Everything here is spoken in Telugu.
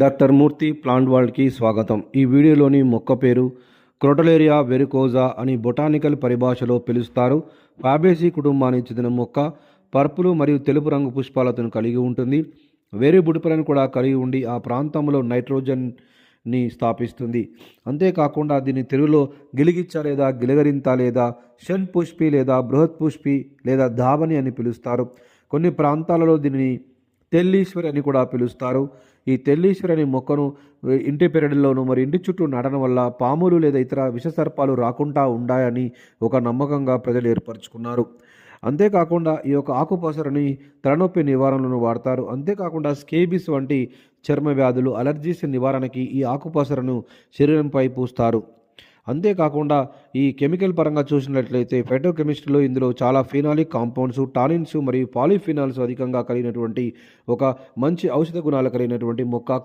డాక్టర్ మూర్తి ప్లాంట్ వరల్డ్కి స్వాగతం. ఈ వీడియోలోని మొక్క పేరు క్రోటలేరియా వెరికోజా అని బొటానికల్ పరిభాషలో పిలుస్తారు. ఫాబేసీ కుటుంబానికి చెందిన మొక్క పర్పులు మరియు తెలుపు రంగు పుష్పాలతో కలిగి ఉంటుంది. వేరే బుడిపలను కూడా కలిగి ఉండి ఆ ప్రాంతంలో నైట్రోజన్ని స్థాపిస్తుంది. అంతేకాకుండా దీన్ని తెలుగులో గిలిగిచ్చ లేదా గిలగరింత లేదా షన్ పుష్పి లేదా బృహత్ పుష్పి లేదా ధావని అని పిలుస్తారు. కొన్ని ప్రాంతాలలో దీనిని తెల్లీశ్వరి అని కూడా పిలుస్తారు. ఈ తెల్లీశ్వరి అనే మొక్కను ఇంటి పెరడులోను మరి ఇంటి చుట్టూ నాటడం వల్ల పాములు లేదా ఇతర విషసర్పాలు రాకుండా ఉండాయని ఒక నమ్మకంగా ప్రజలు ఏర్పరచుకున్నారు. అంతేకాకుండా ఈ యొక్క ఆకుపసరని తలనొప్పి నివారణను వాడతారు. అంతేకాకుండా స్కేబిస్ వంటి చర్మ వ్యాధులు అలర్జీస్ నివారణకి ఈ ఆకుపసరను శరీరంపై పూస్తారు. అంతేకాకుండా ఈ కెమికల్ పరంగా చూసినట్లయితే ఫైటోకెమిస్ట్రీలో ఇందులో చాలా ఫినాలిక్ కాంపౌండ్స్ టానిన్స్ మరియు పాలిఫినాల్స్ అధికంగా కలిగినటువంటి ఒక మంచి ఔషధ గుణాలు కలిగినటువంటి మొక్క